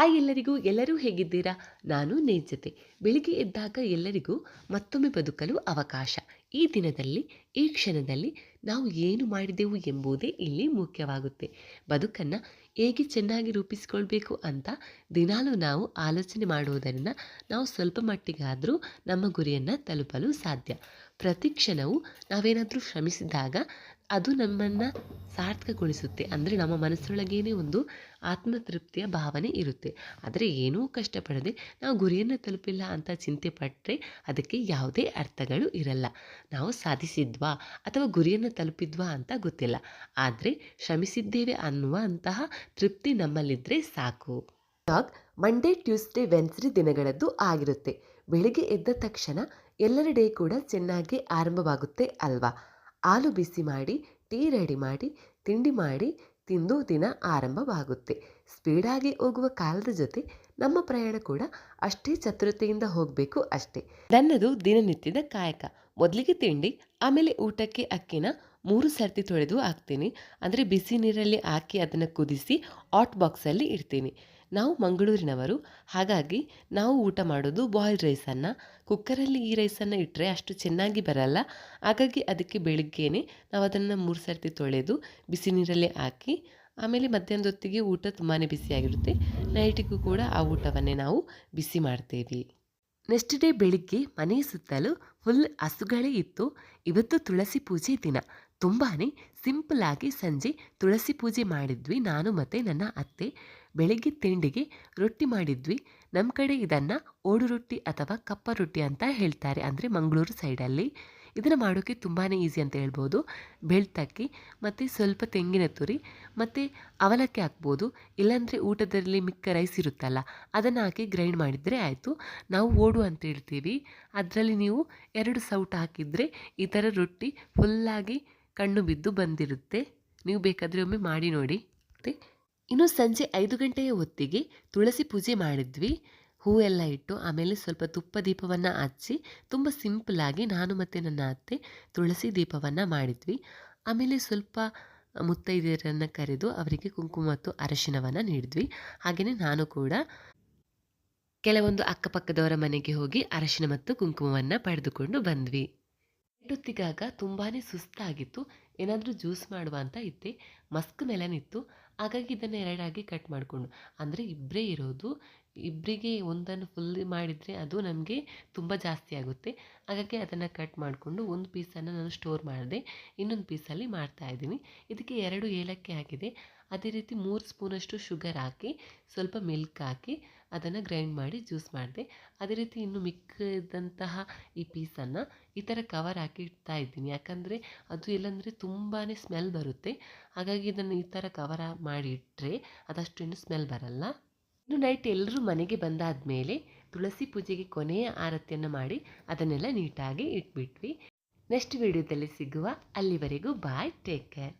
ಆ ಎಲ್ಲರಿಗೂ ಎಲ್ಲರೂ ಹೇಗಿದ್ದೀರಾ? ನಾನು ನೇಜತೆ ಬೆಳಿಗ್ಗೆ ಎದ್ದಾಗ ಎಲ್ಲರಿಗೂ ಮತ್ತೊಮ್ಮೆ ಬದುಕಲು ಅವಕಾಶ. ಈ ದಿನದಲ್ಲಿ, ಈ ಕ್ಷಣದಲ್ಲಿ ನಾವು ಏನು ಮಾಡಿದೆವು ಎಂಬುದೇ ಇಲ್ಲಿ ಮುಖ್ಯವಾಗುತ್ತೆ. ಬದುಕನ್ನು ಹೇಗೆ ಚೆನ್ನಾಗಿ ರೂಪಿಸಿಕೊಳ್ಬೇಕು ಅಂತ ದಿನಾಲೂ ನಾವು ಆಲೋಚನೆ ಮಾಡುವುದರಿಂದ ನಾವು ಸ್ವಲ್ಪ ಮಟ್ಟಿಗಾದರೂ ನಮ್ಮ ಗುರಿಯನ್ನು ತಲುಪಲು ಸಾಧ್ಯ. ಪ್ರತಿ ಕ್ಷಣವು ನಾವೇನಾದರೂ ಶ್ರಮಿಸಿದಾಗ ಅದು ನಮ್ಮನ್ನು ಸಾರ್ಥಕಗೊಳಿಸುತ್ತೆ. ಅಂದರೆ ನಮ್ಮ ಮನಸ್ಸೊಳಗೇನೆ ಒಂದು ಆತ್ಮತೃಪ್ತಿಯ ಭಾವನೆ ಇರುತ್ತೆ. ಆದರೆ ಏನೂ ಕಷ್ಟಪಡದೆ ನಾವು ಗುರಿಯನ್ನು ತಲುಪಿಲ್ಲ ಅಂತ ಚಿಂತೆ ಪಟ್ಟರೆ ಅದಕ್ಕೆ ಯಾವುದೇ ಅರ್ಥಗಳು ಇರಲ್ಲ. ನಾವು ಸಾಧಿಸಿದ್ವಾ ಅಥವಾ ಗುರಿಯನ್ನು ತಲುಪಿದ್ವಾ ಅಂತ ಗೊತ್ತಿಲ್ಲ. ಆದರೆ ಶ್ರಮಿಸಿದ್ದೇವೆ ಅನ್ನುವ ಅಂತಹ ತೃಪ್ತಿ ನಮ್ಮಲ್ಲಿದ್ದರೆ ಸಾಕು. ಡಾಗ್ ಮಂಡೇ ಟ್ಯೂಸ್ಡೇ ವೆನ್ಸ್ಡೇ ದಿನಗಳದ್ದು ಆಗಿರುತ್ತೆ. ಬೆಳಿಗ್ಗೆ ಎದ್ದ ತಕ್ಷಣ ಎಲ್ಲರ ಡೇ ಕೂಡ ಚೆನ್ನಾಗಿ ಆರಂಭವಾಗುತ್ತೆ ಅಲ್ವಾ? ಹಾಲು ಬಿಸಿ ಮಾಡಿ ಟೀ ರೆಡಿ ಮಾಡಿ ತಿಂಡಿ ಮಾಡಿ ತಿಂದು ದಿನ ಆರಂಭವಾಗುತ್ತೆ. ಸ್ಪೀಡಾಗಿ ಹೋಗುವ ಕಾಲದ ಜೊತೆ ನಮ್ಮ ಪ್ರಯಾಣ ಕೂಡ ಅಷ್ಟೇ ಚತುರತೆಯಿಂದ ಹೋಗಬೇಕು ಅಷ್ಟೇ. ನನ್ನದು ದಿನನಿತ್ಯದ ಕಾಯಕ. ಮೊದಲಿಗೆ ತಿಂಡಿ ಆಮೇಲೆ ಊಟಕ್ಕೆ ಅಕ್ಕಿನ ಮೂರು ಸರ್ತಿ ತೊಳೆದು ಹಾಕ್ತೀನಿ. ಅಂದರೆ ಬಿಸಿ ನೀರಲ್ಲಿ ಹಾಕಿ ಅದನ್ನು ಕುದಿಸಿ ಹಾಟ್ ಬಾಕ್ಸಲ್ಲಿ ಇಡ್ತೀನಿ. ನಾವು ಮಂಗಳೂರಿನವರು. ಹಾಗಾಗಿ ನಾವು ಊಟ ಮಾಡೋದು ಬಾಯ್ಲ್ಡ್ ರೈಸನ್ನು ಕುಕ್ಕರಲ್ಲಿ ಈ ರೈಸನ್ನು ಇಟ್ಟರೆ ಅಷ್ಟು ಚೆನ್ನಾಗಿ ಬರಲ್ಲ. ಹಾಗಾಗಿ ಅದಕ್ಕೆ ಬೆಳಿಗ್ಗೆಯೇ ನಾವು ಅದನ್ನು ಮೂರು ಸರ್ತಿ ತೊಳೆದು ಬಿಸಿ ನೀರಲ್ಲಿ ಹಾಕಿ, ಆಮೇಲೆ ಮಧ್ಯಾಹ್ನದ ಹೊತ್ತಿಗೆ ಊಟ ತುಂಬಾ ಬಿಸಿಯಾಗಿರುತ್ತೆ ನೈಟಿಗೂ ಕೂಡ ಆ ಊಟವನ್ನೇ ನಾವು ಬಿಸಿ ಮಾಡ್ತೇವೆ. ನೆಕ್ಸ್ಟ್ ಡೇ ಬೆಳಿಗ್ಗೆ ಮನೆ ಸುತ್ತಲೂ ಫುಲ್ ಹಸುಗಳೇ ಇತ್ತು. ಇವತ್ತು ತುಳಸಿ ಪೂಜೆ ದಿನ. ತುಂಬಾ ಸಿಂಪಲ್ಲಾಗಿ ಸಂಜೆ ತುಳಸಿ ಪೂಜೆ ಮಾಡಿದ್ವಿ. ನಾನು ಮತ್ತು ನನ್ನ ಅತ್ತೆ ಬೆಳಗ್ಗೆ ತಿಂಡಿಗೆ ರೊಟ್ಟಿ ಮಾಡಿದ್ವಿ. ನಮ್ಮ ಕಡೆ ಇದನ್ನು ಓಡು ರೊಟ್ಟಿ ಅಥವಾ ಕಪ್ಪ ರೊಟ್ಟಿ ಅಂತ ಹೇಳ್ತಾರೆ. ಅಂದರೆ ಮಂಗಳೂರು ಸೈಡಲ್ಲಿ ಇದನ್ನು ಮಾಡೋಕ್ಕೆ ತುಂಬಾ ಈಸಿ ಅಂತ ಹೇಳ್ಬೋದು. ಬೆಳ್ತಕ್ಕಿ ಮತ್ತು ಸ್ವಲ್ಪ ತೆಂಗಿನ ತುರಿ ಮತ್ತು ಅವಲಕ್ಕಿ ಹಾಕ್ಬೋದು. ಇಲ್ಲಾಂದರೆ ಊಟದಲ್ಲಿ ಮಿಕ್ಕ ರೈಸ್ ಇರುತ್ತಲ್ಲ, ಅದನ್ನು ಹಾಕಿ ಗ್ರೈಂಡ್ ಮಾಡಿದರೆ ಆಯಿತು. ನಾವು ಓಡು ಅಂತ ಹೇಳ್ತೀವಿ. ಅದರಲ್ಲಿ ನೀವು ಎರಡು ಸೌಟ್ ಹಾಕಿದರೆ ಈ ರೊಟ್ಟಿ ಫುಲ್ಲಾಗಿ ಕಣ್ಣು ಬಿದ್ದು ಬಂದಿರುತ್ತೆ. ನೀವು ಬೇಕಾದರೆ ಒಮ್ಮೆ ಮಾಡಿ ನೋಡಿ. ಇನ್ನು ಸಂಜೆ ಐದು ಗಂಟೆಯ ಹೊತ್ತಿಗೆ ತುಳಸಿ ಪೂಜೆ ಮಾಡಿದ್ವಿ. ಹೂವೆಲ್ಲ ಇಟ್ಟು ಆಮೇಲೆ ಸ್ವಲ್ಪ ತುಪ್ಪ ದೀಪವನ್ನು ಹಚ್ಚಿ ತುಂಬ ಸಿಂಪಲಾಗಿ ನಾನು ಮತ್ತು ನನ್ನ ಅತ್ತೆ ತುಳಸಿ ದೀಪವನ್ನು ಮಾಡಿದ್ವಿ. ಆಮೇಲೆ ಸ್ವಲ್ಪ ಮುತ್ತೈದೆಯರನ್ನು ಕರೆದು ಅವರಿಗೆ ಕುಂಕುಮ ಮತ್ತು ಅರಶಿನವನ್ನು ನೀಡಿದ್ವಿ. ಹಾಗೆಯೇ ನಾನು ಕೂಡ ಕೆಲವೊಂದು ಅಕ್ಕಪಕ್ಕದವರ ಮನೆಗೆ ಹೋಗಿ ಅರಶಿನ ಮತ್ತು ಕುಂಕುಮವನ್ನು ಪಡೆದುಕೊಂಡು ಬಂದ್ವಿ. ಹೊತ್ತಿಗಾಗ ತುಂಬಾ ಸುಸ್ತಾಗಿತ್ತು, ಏನಾದರೂ ಜ್ಯೂಸ್ ಮಾಡುವ ಅಂತ ಇದ್ದೆ. ಮಸ್ಕ್ ಮೆಲನ್ ಇತ್ತು ಹಾಗಾಗಿ ಇದನ್ನು ಎರಡಾಗಿ ಕಟ್ ಮಾಡಿಕೊಂಡು. ಅಂದರೆ ಇಬ್ಬರೇ ಇರೋದು ಇಬ್ಬರಿಗೆ ಒಂದನ್ನು ಫುಲ್ ಮಾಡಿದರೆ ಅದು ನಮಗೆ ತುಂಬ ಜಾಸ್ತಿ ಆಗುತ್ತೆ. ಹಾಗಾಗಿ ಅದನ್ನು ಕಟ್ ಮಾಡಿಕೊಂಡು ಒಂದು ಪೀಸನ್ನು ನಾನು ಸ್ಟೋರ್ ಮಾಡಿದೆ. ಇನ್ನೊಂದು ಪೀಸಲ್ಲಿ ಮಾಡ್ತಾ ಇದ್ದೀನಿ. ಇದಕ್ಕೆ ಎರಡು ಏಲಕ್ಕಿ ಹಾಕಿದೆ. ಅದೇ ರೀತಿ ಮೂರು ಸ್ಪೂನಷ್ಟು ಶುಗರ್ ಹಾಕಿ, ಸ್ವಲ್ಪ ಮಿಲ್ಕ್ ಹಾಕಿ ಅದನ್ನು ಗ್ರೈಂಡ್ ಮಾಡಿ ಜ್ಯೂಸ್ ಮಾಡಿದೆ. ಅದೇ ರೀತಿ ಇನ್ನು ಮಿಕ್ಕಿದಂತಹ ಈ ಪೀಸನ್ನು ಈ ಥರ ಕವರ್ ಹಾಕಿ ಇಡ್ತಾ ಇದ್ದೀನಿ. ಯಾಕಂದರೆ ಅದು ಇಲ್ಲಾಂದರೆ ತುಂಬಾ ಸ್ಮೆಲ್ ಬರುತ್ತೆ. ಹಾಗಾಗಿ ಇದನ್ನು ಈ ಥರ ಕವರ್ ಮಾಡಿ ಇಟ್ಟರೆ ಅದಷ್ಟು ಇನ್ನು ಸ್ಮೆಲ್ ಬರಲ್ಲ. ಇನ್ನು ನೈಟ್ ಎಲ್ಲರೂ ಮನೆಗೆ ಬಂದಾದ ಮೇಲೆ ತುಳಸಿ ಪೂಜೆಗೆ ಕೊನೆಯ ಆರತಿಯನ್ನು ಮಾಡಿ ಅದನ್ನೆಲ್ಲ ನೀಟಾಗಿ ಇಟ್ಬಿಟ್ವಿ. ನೆಕ್ಸ್ಟ್ ವಿಡಿಯೋದಲ್ಲಿ ಸಿಗುವ ಅಲ್ಲಿವರೆಗೂ ಬಾಯ್, ಟೇಕ್ ಕೇರ್.